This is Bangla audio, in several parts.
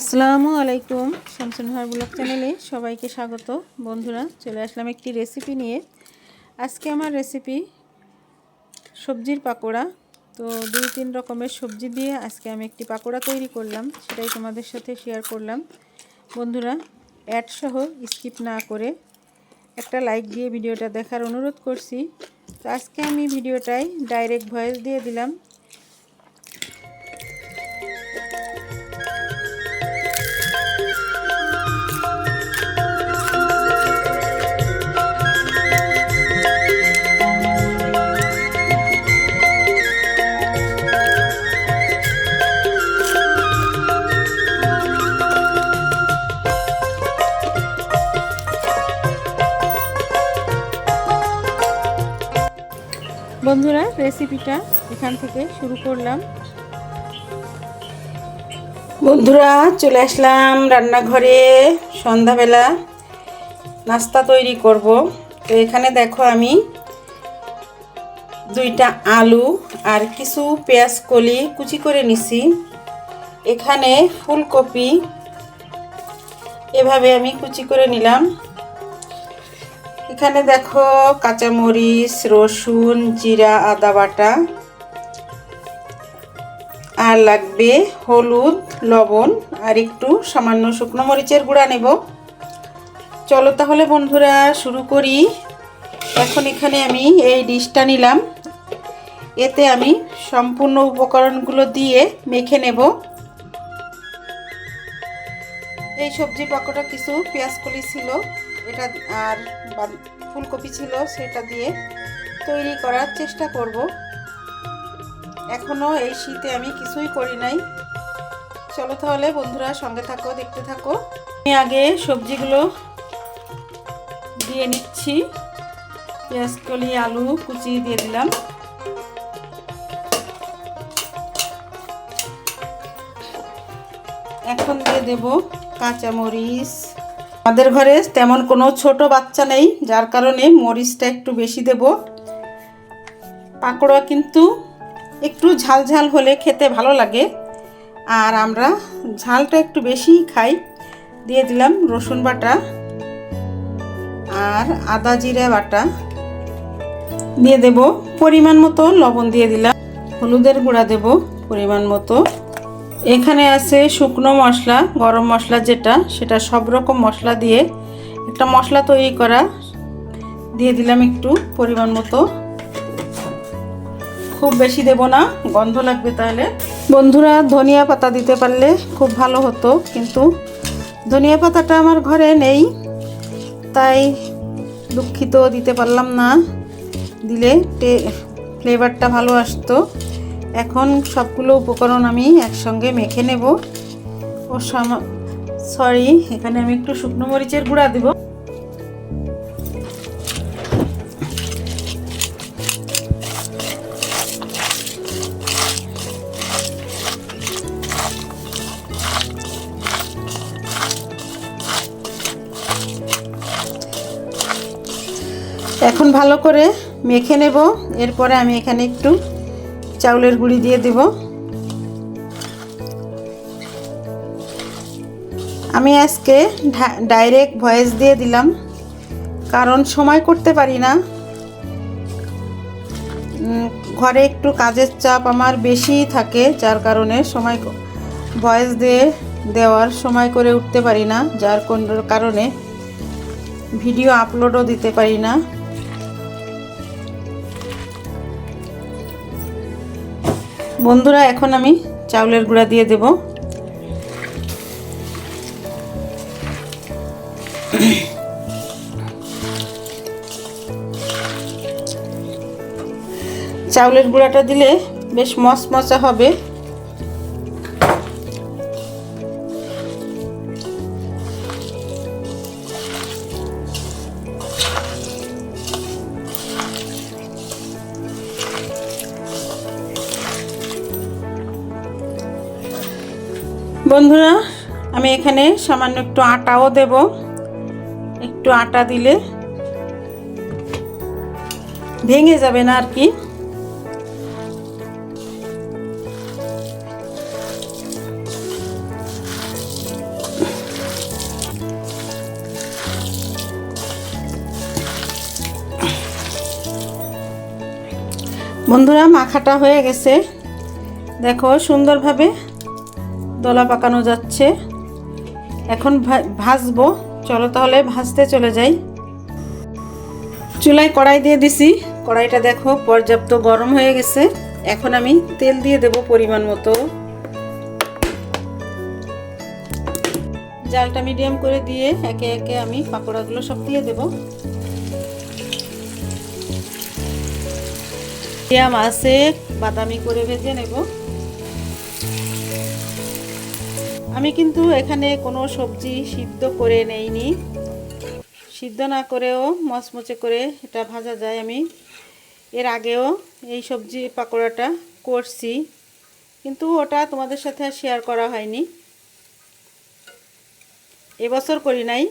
আসসালামু আলাইকুম শামসুনহার ব্লগ চ্যানেলে সবাইকে স্বাগত। বন্ধুরা, চলে আসলাম একটি রেসিপি নিয়ে। আজকে আমার রেসিপি সবজির পাকোড়া। তো দুই তিন রকমের সবজি দিয়ে আজকে আমি একটি পাকোড়া তৈরি করলাম, সেটাই তোমাদের সাথে শেয়ার করলাম। বন্ধুরা অ্যাড সহ স্কিপ না করে একটা লাইক দিয়ে ভিডিওটা দেখার অনুরোধ করছি। তো আজকে আমি ভিডিওটাই ডাইরেক্ট ভয়েস দিয়ে দিলাম। বন্ধুরা রেসিপিটা এখান থেকে শুরু করলাম। বন্ধুরা, চলে আসলাম রান্নাঘরে। সন্ধ্যাবেলা নাস্তা তৈরি করব। তো এখানে দেখো আমি দুইটা আলু আর কিছু পেঁয়াজ কলি কুচি করে নিছি। এখানে ফুলকপি এভাবে আমি কুচি করে নিলাম। এখানে দেখো কাঁচামরিচ, রসুন, জিরা, আদা বাটা। আর লাগবে হলুদ, লবণ, আর একটু সামান্য শুকনো মরিচের গুঁড়া নেব। চলো তাহলে বন্ধুরা, শুরু করি। এখন এখানে আমি এই ডিশটা নিলাম। এতে আমি সম্পূর্ণ উপকরণগুলো দিয়ে মেখে নেব। এই সবজি পাকোটা কিছু পেঁয়াজ কলি ছিল। এটা আর ফুলকপি ছিল সেটা দিয়ে তৈরি করার চেষ্টা করব। এখনও এই শীতে আমি কিছুই করি নাই। চলো তাহলে বন্ধুরা সঙ্গে থাকো, দেখতে থাকো। আমি আগে সবজিগুলো দিয়ে নিচ্ছি। পেঁয়াজ, কলি, আলু কুচি দিয়ে দিলাম। এখন দিয়ে দেব কাঁচামরিচ। আমাদের ঘরে তেমন কোনো ছোট বাচ্চা নেই, যার কারণে মরিচটা একটু বেশি দেব। পাকোড়া কিন্তু একটু ঝাল ঝাল হলে খেতে ভালো লাগে। আর আমরা ঝালটা একটু বেশি খাই। দিয়ে দিলাম রসুন বাটা আর আদা জিরা বাটা। দিয়ে দেব পরিমাণ মতো লবণ দিয়ে দিলাম। হলুদের গুঁড়া দেব পরিমাণ মতো। এখানে আছে শুকনো মশলা, গরম মশলা যেটা, সেটা সব রকম মশলা দিয়ে একটা মশলা তৈরি করা। দিয়ে দিলাম একটু পরিমাণ মতো। খুব বেশি দেব না, গন্ধ লাগবে তাহলে। বন্ধুরা, ধনিয়া পাতা দিতে পারলে খুব ভালো হতো, কিন্তু ধনিয়া পাতাটা আমার ঘরে নেই, তাই দুঃখিত দিতে পারলাম না। দিলে ফ্লেভারটা ভালো আসতো। এখন সবগুলো উপকরণ আমি একসঙ্গে মেখে নেব। ও সরি এখানে আমি একটু শুকনো মরিচের গুঁড়া দেব। এখন ভালো করে মেখে নেব। এরপরে আমি এখানে একটু চাউলের গুঁড়ি দিয়ে দেব। আমি আজকে ডাইরেক্ট ভয়েস দিয়ে দিলাম, কারণ সময় করতে পারি না। ঘরে একটু কাজের চাপ আমার বেশি থাকে, যার কারণে সময় ভয়েস দিয়ে দেওয়ার সময় করে উঠতে পারি না, যার কোন কারণে ভিডিও আপলোডও দিতে পারি না। বন্ধুরা এখন আমি চাউলের গুঁড়া দিয়ে দেব। চাউলের গুঁড়াটা দিলে বেশ মচমচা হবে। বন্ধুরা, আমি এখানে সামান্য একটু আটাও দেব। একটু আটা দিলে ভেঙে যাবে না আর কি। বন্ধুরা, মাখাটা হয়ে গেছে। দেখো, সুন্দরভাবে দলা পাকানো যাচ্ছে। এখন ভাজবো। চলো তাহলে ভাজতে চলে যাই। চুলায় কড়াই দিয়ে দিছি। কড়াইটা দেখো পর্যাপ্ত গরম হয়ে গেছে। এখন আমি তেল দিয়ে দেব পরিমাণ মতো। জালটা মিডিয়াম করে দিয়ে একে একে আমি পাকোড়াগুলো সব দিয়ে দেব। মিডিয়াম আছে বাদামি করে ভেজে নেব। আমি কিন্তু এখানে কোনো সবজি সিদ্ধ করে নেইনি। সিদ্ধ না করেও মচমচে করে এটা ভাজা যায় আমি। এর আগেও এই সবজি পাকোড়াটা করছি, কিন্তু ওটা তোমাদের সাথে শেয়ার করা হয়নি। এবছর করি নাই,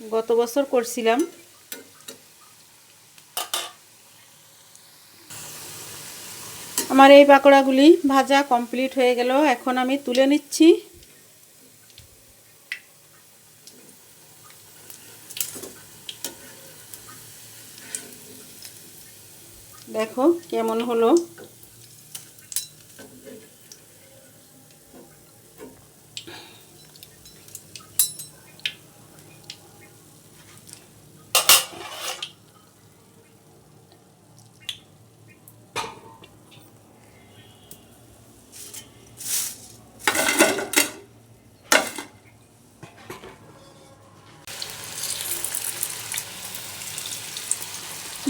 গত বছর করছিলাম। আমার এই পাকোড়াগুলি ভাজা কমপ্লিট হয়ে গেল। এখন আমি তুলে নিচ্ছি। দেখো কেমন হলো।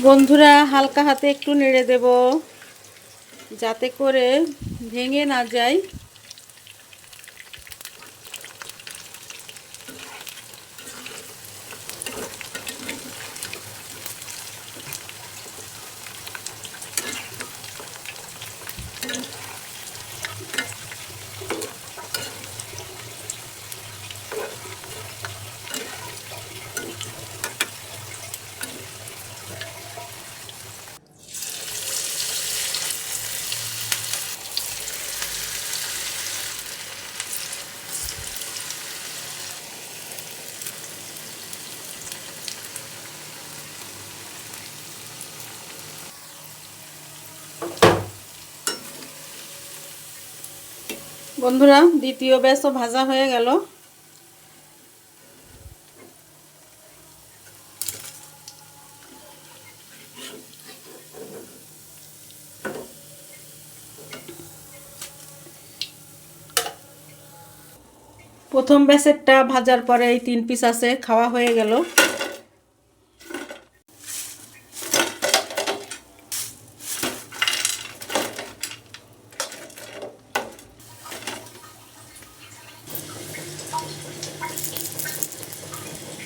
বন্ধুরা হালকা হাতে একটু নেড়ে দেব। যাতে করে ভেঙে না যায়। বন্ধুরা, দ্বিতীয় ব্যাসও ভাজা হয়ে গেল। প্রথম ব্যাসেরটা ভাজার পরে এই তিন পিস আছে, খাওয়া হয়ে গেল।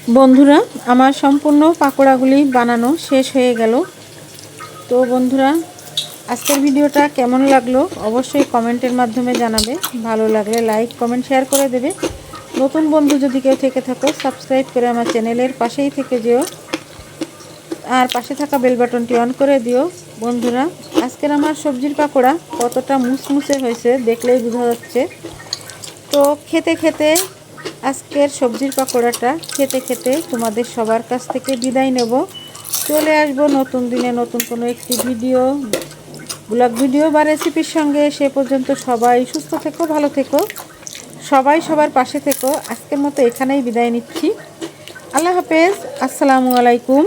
বন্ধুরা, আমার সম্পূর্ণ পাকোড়াগুলি বানানো শেষ হয়ে গেল। তো বন্ধুরা, আজকের ভিডিওটা কেমন লাগল অবশ্যই কমেন্টের মাধ্যমে জানাবে। ভালো লাগলে লাইক, কমেন্ট, শেয়ার করে দেবে। নতুন বন্ধু যদি কেউ থেকে থাকো, সাবস্ক্রাইব করে আমার চ্যানেলের পাশেই থেকে যেও। আর পাশে থাকা বেল বাটনটি অন করে দিও। বন্ধুরা, আজকের আমার সবজির পাকোড়া কতটা মুসমুসে হয়েছে দেখলেই বোঝা যাচ্ছে। তো খেতে খেতে আজকের সবজির পাকোড়াটা খেতে খেতে তোমাদের সবার কাছ থেকে বিদায় নেব। চলে আসব নতুন দিনে নতুন কোনো একটি ভিডিও, ব্লগ ভিডিও বা রেসিপির সঙ্গে। সে পর্যন্ত সবাই সুস্থ থেকো, ভালো থেকো। সবাই সবার পাশে থেকো। আজকের মতো এখানেই বিদায় নিচ্ছি। আল্লাহ হাফেজ। আসসালামু আলাইকুম।